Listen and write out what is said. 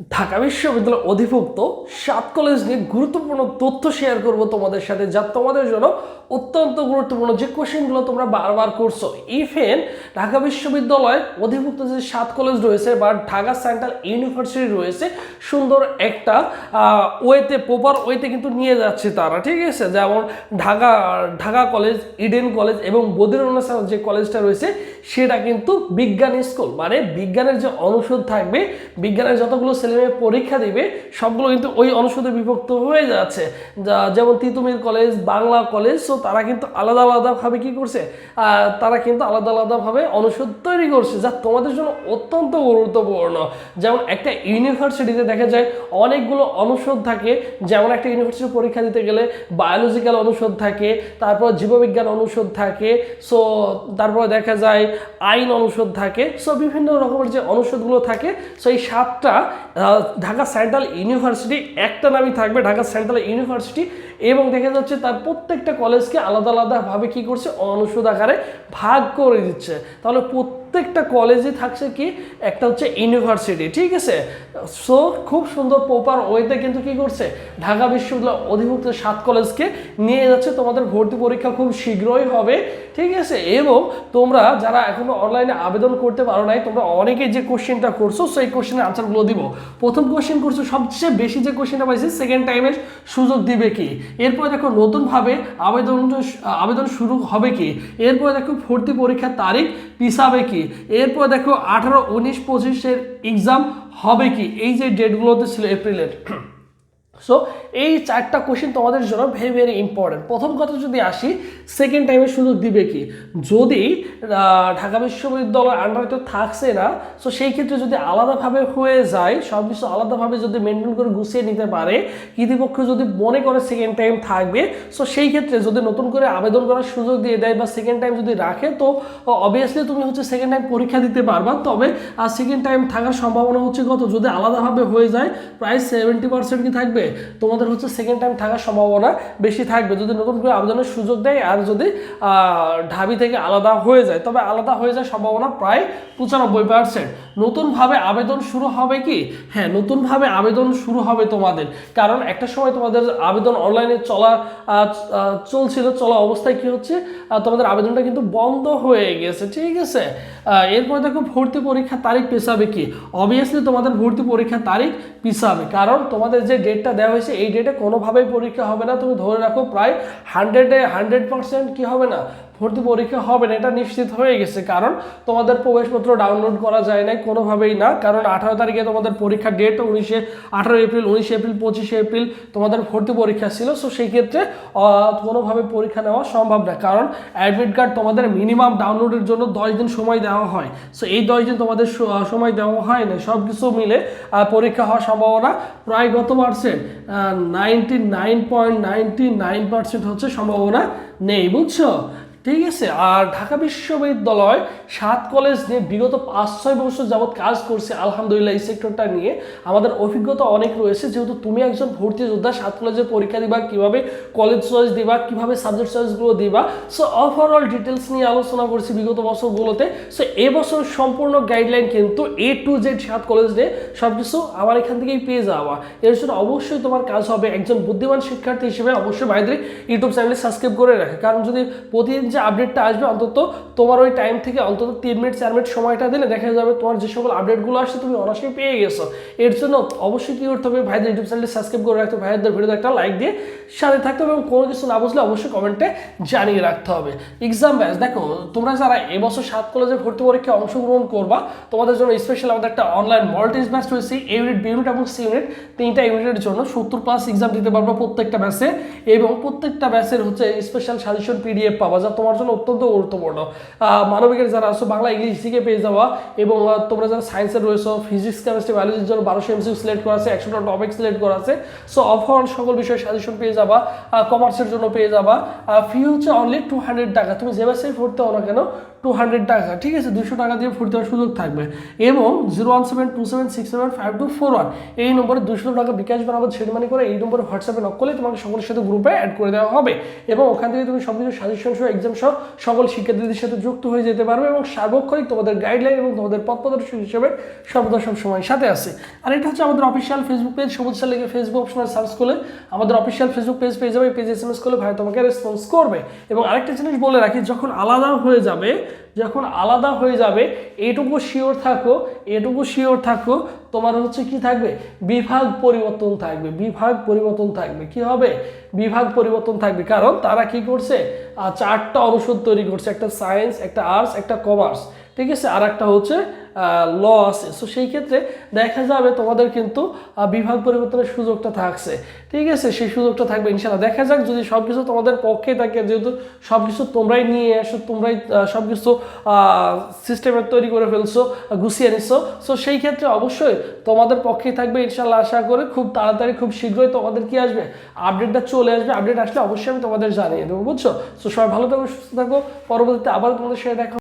ঢাকা বিশ্ববিদ্যালয় অধিভুক্ত সাত কলেজ নিয়ে গুরুত্বপূর্ণ তথ্য শেয়ার করব তোমাদের সাথে, যা তোমাদের জন্য অত্যন্ত গুরুত্বপূর্ণ যে কোশ্চেনগুলো তোমরা বারবার করছ। ইভেন ঢাকা বিশ্ববিদ্যালয় অধিভুক্ত যে সাত কলেজ রয়েছে বা ঢাকা সেন্ট্রাল ইউনিভার্সিটি রয়েছে, সুন্দর একটা ওয়েতে প্রপার ওয়েতে কিন্তু নিয়ে যাচ্ছে তারা, ঠিক আছে? যেমন ঢাকা ঢাকা কলেজ ইডেন কলেজ এবং বদিরুন্নেসা যে কলেজটা রয়েছে, সেটা কিন্তু বিজ্ঞান স্কুল মানে বিজ্ঞানের যে অনুষদ থাকবে, বিজ্ঞানের যতগুলো ছেলেমেয়ে পরীক্ষা দিবে, সবগুলো কিন্তু ওই অনুষদে বিভক্ত হয়ে যাচ্ছে। যা- যেমন Titumir college, Bangla college so তারা কিন্তু আলাদা আলাদাভাবে কি করছে? তারা কিন্তু আলাদা আলাদাভাবে অনুষদ তৈরি করছে, যা তোমাদের জন্য অত্যন্ত গুরুত্বপূর্ণ। যেমন একটা ইউনিভার্সিটিতে দেখা যায়, অনেকগুলো অনুষদ থাকে, যেমন একটা ইউনিভার্সিটি পরীক্ষা দিতে গেলে বায়োলজিক্যাল অনুষদ থাকে, তারপর জীববিজ্ঞান অনুষদ থাকে সো তারপর দেখা যায় আইন অনুষদ থাকে সো বিভিন্ন রকমের যে অনুষদগুলো থাকে সো এই সাতটা ঢাকা সেন্ট্রাল ইউনিভার্সিটি, একটা নামই থাকবে ঢাকা সেন্ট্রাল ইউনিভার্সিটি এবং দেখা যাচ্ছে তার প্রত্যেকটা কলেজকে আলাদা আলাদাভাবে কী করছে অনুষদ আকারে ভাগ করে দিচ্ছে। তাহলে প্রত্যেকটা কলেজে থাকছে কি? একটা হচ্ছে ইউনিভার্সিটি ঠিক আছে? সো খুব সুন্দর প্রপার ওয়েতে কিন্তু কি করছে? ঢাকা বিশ্ববিদ্যালয় অধিভুক্ত সাত কলেজকে নিয়ে যাচ্ছে। তোমাদের ভর্তি পরীক্ষা খুব শীঘ্রই হবে, ঠিক আছে? এবং তোমরা যারা এখনও অনলাইনে আবেদন করতে পারো নাই, তোমরা অনেকে যে কোশ্চেনটা করছ, সেই কোশ্চেনের আনসারগুলো দিব। প্রথম কোশ্চেন করছ, সবচেয়ে বেশি যে কোশ্চেনটা পাইছি সেকেন্ড টাইমে সুযোগ দিবে কি? এরপরে দেখো নতুনভাবে আবেদন আবেদন শুরু হবে কি? এরপরে দেখো ভর্তি পরীক্ষার তারিখ পিছাবে কি? এরপর দেখো আঠারো উনিশ পঁচিশের এক্সাম হবে কি? এই যে ডেটগুলোতে ছিল এপ্রিলের সো এই চারটা কোয়েশ্চেন তোমাদের জন্য ভেরি ভেরি ইম্পর্টেন্ট প্রথম কথা যদি আসি সেকেন্ড টাইমে সুযোগ দিবে কি? যদি ঢাকা বিশ্ববিদ্যালয়ের আন্ডারে তো থাকছে না সো সেই ক্ষেত্রে যদি আলাদাভাবে হয়ে যায়, সব কিছু আলাদাভাবে যদি মেনটেন করে গুছিয়ে নিতে পারে, কৃতিপক্ষ যদি মনে করে সেকেন্ড টাইম থাকবে সো সেই ক্ষেত্রে যদি নতুন করে আবেদন করার সুযোগ দিয়ে দেয় বা সেকেন্ড টাইম যদি রাখে, তো অবভিয়াসলি তুমি হচ্ছে সেকেন্ড টাইম পরীক্ষা দিতে পারবা। তবে আর সেকেন্ড টাইম থাকার সম্ভাবনা হচ্ছে কত? যদি আলাদাভাবে হয়ে যায়, প্রায় সেভেন্টি পার্সেন্ট কি থাকবে? তোমাদের হচ্ছে সেকেন্ড টাইম থাকার সম্ভাবনা বেশি থাকবে। যদি নতুন করে আবেদনের সুযোগ দেয় আর যদি ঢাবি থেকে আলাদা হয়ে যায়, তবে আলাদা হয়ে যাওয়ার সম্ভাবনা প্রায় পঁচানব্বই পার্সেন্ট নতুনভাবে আবেদন শুরু হবে কি? হ্যাঁ নতুনভাবে আবেদন শুরু হবে তোমাদের। কারণ একটা সময় তোমাদের আবেদন অনলাইনে চলা চলছিল, চলা অবস্থায় কি হচ্ছে? তোমাদের আবেদনটা কিন্তু বন্ধ হয়ে গেছে, ঠিক আছে? এরপর দেখো ভর্তি পরীক্ষার তারিখ পেছাবে কি? অবভিয়াসলি তোমাদের ভর্তি পরীক্ষার তারিখ পিছাবে। কারণ তোমাদের যে ডেটটা দেওয়া হয়েছে, এই ডেটে কোনোভাবেই পরীক্ষা হবে না। তুমি ধরে রাখো প্রায় হান্ড্রেডে হান্ড্রেড পার্সেন্ট কী হবে না? ভর্তি পরীক্ষা হবে না, এটা নিশ্চিত হয়ে গেছে। কারণ তোমাদের প্রবেশপত্র ডাউনলোড করা যায় না কোনোভাবেই না। কারণ আঠারো তারিখে তোমাদের পরীক্ষার ডেট উনিশে আঠারো এপ্রিল, উনিশে এপ্রিল, পঁচিশে এপ্রিল তোমাদের ভর্তি পরীক্ষা ছিল। সো সেই ক্ষেত্রে কোনোভাবে পরীক্ষা নেওয়া সম্ভব না। কারণ অ্যাডমিট কার্ড তোমাদের মিনিমাম ডাউনলোডের জন্য দশ দিন সময় দেওয়া হয়। সো এই দশ দিন তোমাদের সময় দেওয়া হয় না সব কিছু মিলে পরীক্ষা হওয়ার সম্ভাবনা প্রায় গত percent ninety nine point ninety nine percent হচ্ছে সম্ভাবনা নেই, বুঝছ? ঠিক আছে আর ঢাকা বিশ্ববিদ্যালয় সাত কলেজ নিয়ে বিগত পাঁচ, ছয় বছর যাবৎ কাজ করছে। আলহামদুলিল্লাহ, এই সেক্টরটা নিয়ে আমাদের অভিজ্ঞতা অনেক রয়েছে। যেহেতু তুমি একজন ভর্তি যোদ্ধা, সাত কলেজের পরীক্ষা দিবা, কীভাবে কলেজ চয়েস দিবা, কীভাবে সাবজেক্ট চয়েসগুলো দিবা। সো ওভারঅল ডিটেলস নিয়ে আলোচনা করছি বিগত বছরগুলোতে। সো এবছর সম্পূর্ণ গাইডলাইন কিন্তু এ টু জেড সাত কলেজ নিয়ে সব কিছু আমার এখান থেকেই পেয়ে যাওয়া। এর জন্য অবশ্যই তোমার কাজ হবে একজন বুদ্ধিমান শিক্ষার্থী হিসেবে অবশ্যই ভাইদের ইউটিউব চ্যানেলে সাবস্ক্রাইব করে রাখে। কারণ যদি প্রতিদিন যে আপডেটটা আসবে, অন্তত তোমার ওই টাইম থেকে অন্তত তিন মিনিট চার মিনিট সময়টা দিলে দেখা যাবে তোমার যে সকল আপডেটগুলো আসছে, তুমি অনায়াসেই পেয়ে গেছো। এর জন্য অবশ্যই কী করতে হবে, ভাইদের ইউটিউব চ্যানেলে সাবস্ক্রাইব করে রাখতে হবে, ভাইদের ভিডিওতে একটা লাইক দিয়ে সাথে থাকতে হবে এবং কোনো কিছু না বুঝলে অবশ্যই কমেন্টে জানিয়ে রাখতে হবে। এক্সাম ব্যাচ দেখো, তোমরা যারা এবছর সাত কলেজে ভর্তি পরীক্ষায় অংশগ্রহণ করবা, তোমাদের জন্য স্পেশাল আমাদের একটা অনলাইন মল্টিস ব্যাচ রয়েছে এ ইউনিট বি ইউনিট এবং সি ইউনিট তিনটা ইউনিটের জন্য সত্তর প্লাস এক্সাম দিতে পারব প্রত্যেকটা ব্যাচে এবং প্রত্যেকটা ব্যাচের হচ্ছে স্পেশাল সাজেশন পিডিএফ পাবা, যা তোমার জন্য অত্যন্ত গুরুত্বপূর্ণ। মানবিকের যারা আছো, বাংলা, ইংলিশ থেকে পেয়ে যাওয়া এবং তোমরা যারা সায়েন্সের রয়েছো ফিজিক্স কেমিস্ট্রি বায়োলজির জন্য বারোশো এমসিউ সিলেক্ট করা আছে একশোটা টপিক সিলেক্ট করা আছে। সো অফন সকল বিষয়ে সাজেশন পেয়ে যাবা কমার্সের জন্য পেয়ে যাবা। ফি হচ্ছে অনলি টু হান্ড্রেড টাকা। তুমি যে বাসে ভর্তি হও না কেন টু হান্ড্রেড টাকা। ঠিক আছে? দুশো টাকা দিয়ে ফুটতে সুযোগ থাকবে। এবং zero one seven two seven six seven five two four one এই নম্বরে দুশো টাকা বিকাশ বানাবো সেট মানি করে এই নম্বরে হোয়াটসঅ্যাপে নক করলে তোমাকে সকলের সাথে গ্রুপে অ্যাড করে দেওয়া হবে। এবং ওখান থেকে তুমি সব কিছু সাজেশন সহ এক্সাম সহ সকল শিক্ষার্থীদের সাথে যুক্ত হয়ে যেতে পারবে এবং সার্বক্ষণিক তোমাদের গাইডলাইন এবং তোমাদের পথ প্রদর্শক হিসেবে সর্বদা সবসময় সাথে আছে। আর এটা হচ্ছে আমাদের অফিসিয়াল ফেসবুক পেজ সবুজ সাল লিখে ফেসবুক অপশনাল সার্চ করলে আমাদের অফিসিয়াল ফেসবুক পেজ পেয়ে যাবে পেজ এস এম এস করলে ভাই তোমাকে রেসপন্স করবে। এবং আরেকটা জিনিস বলে রাখি, যখন আলাদা হয়ে যাবে যখন আলাদা হয়ে যাবে, এটুকু শিওর থাকো, এটুকু শিওর থাকো, তোমার হচ্ছে কি থাকবে? বিভাগ পরিবর্তন থাকবে, বিভাগ পরিবর্তন থাকবে। কি হবে? বিভাগ পরিবর্তন থাকবে। কারণ তারা কি করছে? চারটা অনুষদ তৈরি করছে, একটা সায়েন্স একটা আর্টস একটা কমার্স ঠিক আছে? আর একটা হচ্ছে ল আছে সো সেই ক্ষেত্রে দেখা যাবে তোমাদের কিন্তু বিভাগ পরিবর্তনের সুযোগটা থাকছে। ঠিক আছে? সেই সুযোগটা থাকবে ইনশাল্লাহ দেখা যাক যদি সব কিছু তোমাদের পক্ষে থাকে, যেহেতু সব কিছু তোমরাই নিয়ে আসো, তোমরাই সব কিছু সিস্টেমে তৈরি করে ফেলছো, গুছিয়ে নিছো সো সেই ক্ষেত্রে অবশ্যই তোমাদের পক্ষেই থাকবে ইনশাল্লাহ আশা করে। খুব তাড়াতাড়ি, খুব শীঘ্রই তোমাদের কি আসবে? আপডেটটা চলে আসবে। আপডেট আসলে অবশ্যই আমি তোমাদের জানিয়ে দেবো, বুঝছ? সো সবাই ভালো থাকো, সুস্থ থাকো। পরবর্তীতে আবার তোমাদের সাথে দেখা